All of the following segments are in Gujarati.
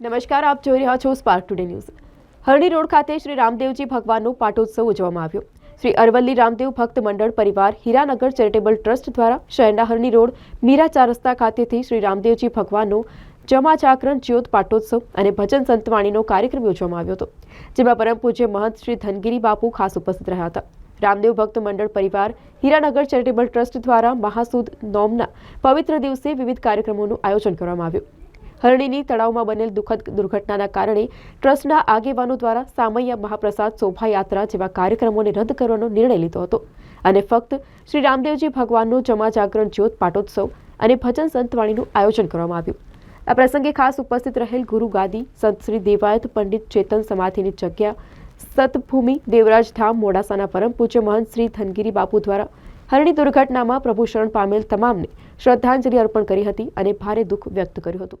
નમસ્કાર, આપ જોઈ રહ્યા છો Spark Today News Harni road ખાતે શ્રી રામદેવજી ભગવાનનો પાટોત્સવ ઉજવવામાં આવ્યો. શ્રી અરવલ્લી રામદેવ ભક્ત મંડળ પરિવાર હીરાનગર ચેરિટેબલ ટ્રસ્ટ દ્વારા શહેરના હરણી રોડ મીરા ચાર રસ્તા ખાતેથી શ્રી રામદેવજી ભગવાનનો જમા જાગરણ જ્યોત પાટોત્સવ અને ભજન સંતવાણીનો કાર્યક્રમ યોજવામાં આવ્યો હતો, જેમાં પરમ પૂજ્ય મહંત શ્રી ધનગીરી બાપુ ખાસ ઉપસ્થિત રહ્યા હતા. રામદેવ ભક્ત મંડળ પરિવાર હીરાનગર ચેરિટેબલ ટ્રસ્ટ દ્વારા મહાસુદ નોમના પવિત્ર દિવસે વિવિધ કાર્યક્રમોનું આયોજન કરવામાં આવ્યું. હરણીની તળાવમાં બનેલ દુઃખદ દુર્ઘટનાના કારણે ટ્રસ્ટના આગેવાનો દ્વારા સામૈયા મહાપ્રસાદ શોભાયાત્રા જેવા કાર્યક્રમોને રદ કરવાનો નિર્ણય લીધો હતો. અને ફક્ત શ્રી રામદેવજી ભગવાનનો જમા જાગરણ જ્યોત પાટોત્સવ અને ભજન સંતવાણીનું આયોજન કરવામાં આવ્યું. આ પ્રસંગે ખાસ ઉપસ્થિત રહેલ ગુરુ ગાદી, સંત શ્રી દેવાયત પંડિત ચેતન સમાધિની જગ્યા, સતભૂમિ દેવરાજ ધામ, મોડાસાના પરમ પૂજ્ય મહંત શ્રી ધનગીરી બાપુ દ્વારા હરણી દુર્ઘટનામાં પ્રભુ શરણ પામેલ તમામને શ્રદ્ધાંજલિ અર્પણ કરી હતી અને ભારે દુઃખ વ્યક્ત કર્યું હતું.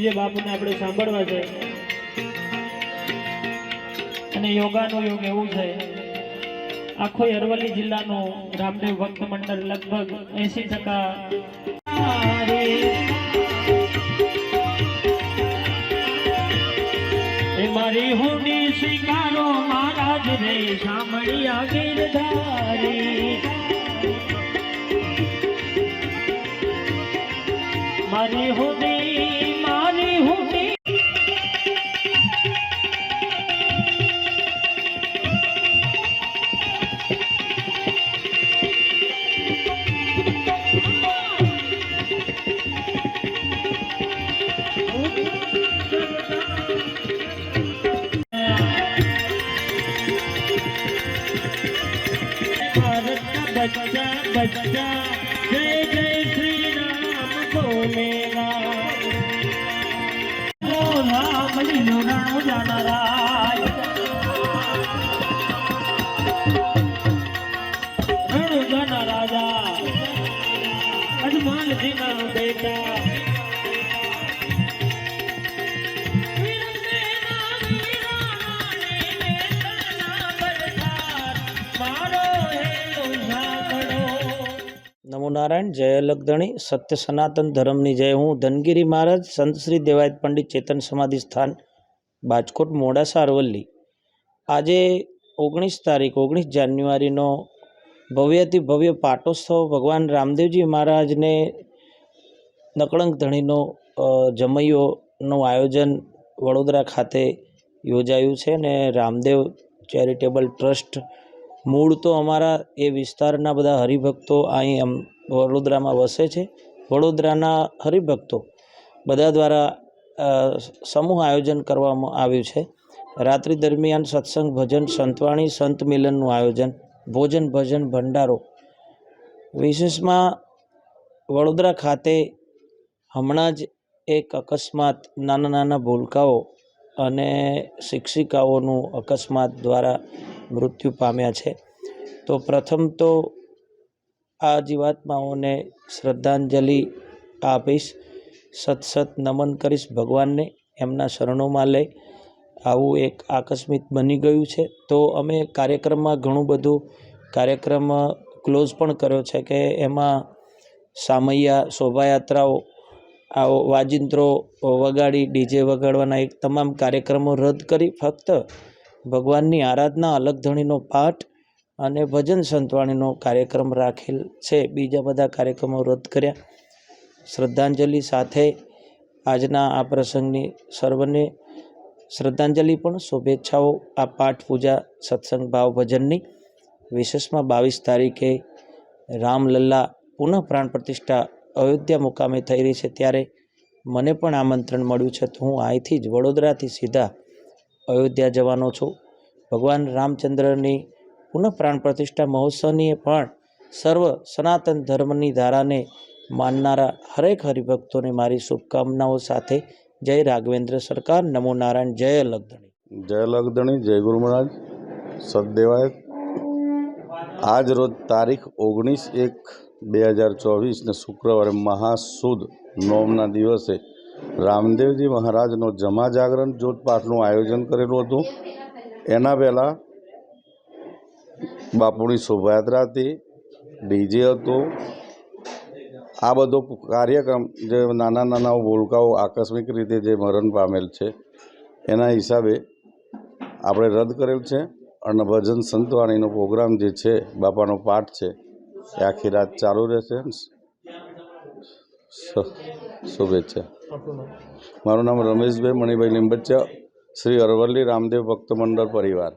પૂજ્ય બાપુને આપણે સાંભળવા છે. અને યોગાનો યોગ એવું છે. આખો અરવલ્લી જિલ્લાનું રામદેવ ભક્ત મંડળ લગભગ એસી ટકા મારી હુંડી સ્વીકારો મહારાજ રે સાંભળ્યા ગીરધારી મારી હુંડી बच्चा बच्चा जय जय श्री राम लो राम लीलो राम जाना નારાયણ જય લગધણી સત્ય સનાતન ધર્મની જય. હું ધનગીરી મહારાજ, સંત શ્રી દેવાયત પંડિત ચેતન સમાધિ સ્થાન, બાજકોટ મોડાસા અરવલ્લી આજે ઓગણીસ તારીખ, ઓગણીસ જાન્યુઆરીનો ભવ્યથી ભવ્ય પાટોત્સવ ભગવાન રામદેવજી મહારાજને નકળંક ધણીનો જમૈયોનું આયોજન વડોદરા ખાતે યોજાયું છે ને રામદેવ ચેરિટેબલ ટ્રસ્ટ મૂળ તો અમારા એ વિસ્તારના બધા હરિભક્તો અહીં અમ વડોદરામાં વસે છે. વડોદરાના હરિભક્તો બધા દ્વારા સમૂહ આયોજન કરવામાં આવ્યું છે. રાત્રિ દરમિયાન સત્સંગ, ભજન, સંતવાણી, સંત મિલનનું આયોજન, ભોજન, ભજન, ભંડારો. વિશેષમાં વડોદરા ખાતે હમણાં જ એક અકસ્માત, નાના નાના ભૂલકાઓ અને શિક્ષિકાઓનું અકસ્માત દ્વારા મૃત્યુ પામ્યા છે. તો પ્રથમ તો આ જીવાત્માઓને શ્રદ્ધાંજલિ આપીશ. સત સત નમન કરીશ ભગવાનને, એમના શરણોમાં લઈ. આવું એક આકસ્મિક બની ગયું છે. તો અમે કાર્યક્રમમાં ઘણું બધું, કાર્યક્રમ ક્લોઝ પણ કર્યો છે કે એમાં સામૈયા શોભાયાત્રાઓ, આવો વાજિંત્રો વગાડી, ડીજે વગાડવાના એક તમામ કાર્યક્રમો રદ કરી. ફક્ત ભગવાનની આરાધના, અલગ ધણીનો પાઠ અને ભજન સંતવાણીનો કાર્યક્રમ રાખેલ છે. બીજા બધા કાર્યક્રમો રદ કર્યા. શ્રદ્ધાંજલિ સાથે આજના આ પ્રસંગની સર્વને શ્રદ્ધાંજલિ પણ શુભેચ્છાઓ. આ પાઠ પૂજા, સત્સંગ, ભાવ ભજનની વિશેષમાં બાવીસ તારીખે રામલલ્લા પુનઃ પ્રાણ પ્રતિષ્ઠા અયોધ્યા મુકામે થઈ રહી છે. ત્યારે મને પણ આમંત્રણ મળ્યું છે. તો હું અહીંથી જ વડોદરાથી સીધા અયોધ્યા જવાનો છું. ભગવાન રામચંદ્રની પુનઃ પ્રાણ પ્રતિષ્ઠા મહોત્સવની પણ સર્વ સનાતન ધર્મની ધારાને માનનારા હરેક હરિભક્તોને મારી શુભકામનાઓ સાથે જય રાઘવેન્દ્ર સરકાર. નમો નારાયણ, જય લગધણી જય લગધણી જય ગુરુ મહારાજ. સદદેવાય, આજ રોજ તારીખ ઓગણીસ એક બે હજાર ચોવીસને શુક્રવારે મહાસુદ નોમના દિવસે રામદેવજી મહારાજનો જમા જાગરણ જોતપાઠનું આયોજન કરેલું હતું. એના પહેલાં બાપુની શોભાયાત્રા હતી, ડીજે હતું. આ બધો કાર્યક્રમ જે નાના નાના ભૂલકાઓ આકસ્મિક રીતે જે મરણ પામેલ છે, એના હિસાબે આપણે રદ કરેલ છે અને ભજન સંતવાણીનો પ્રોગ્રામ જે છે, બાપાનો પાઠ છે, એ આખી રાત ચાલુ રહેશે. શુભેચ્છા. મારું નામ રમેશભાઈ મણિભાઈ લીંબચ્યા શ્રી અરવલ્લી રામદેવ ભક્ત મંડળ પરિવાર.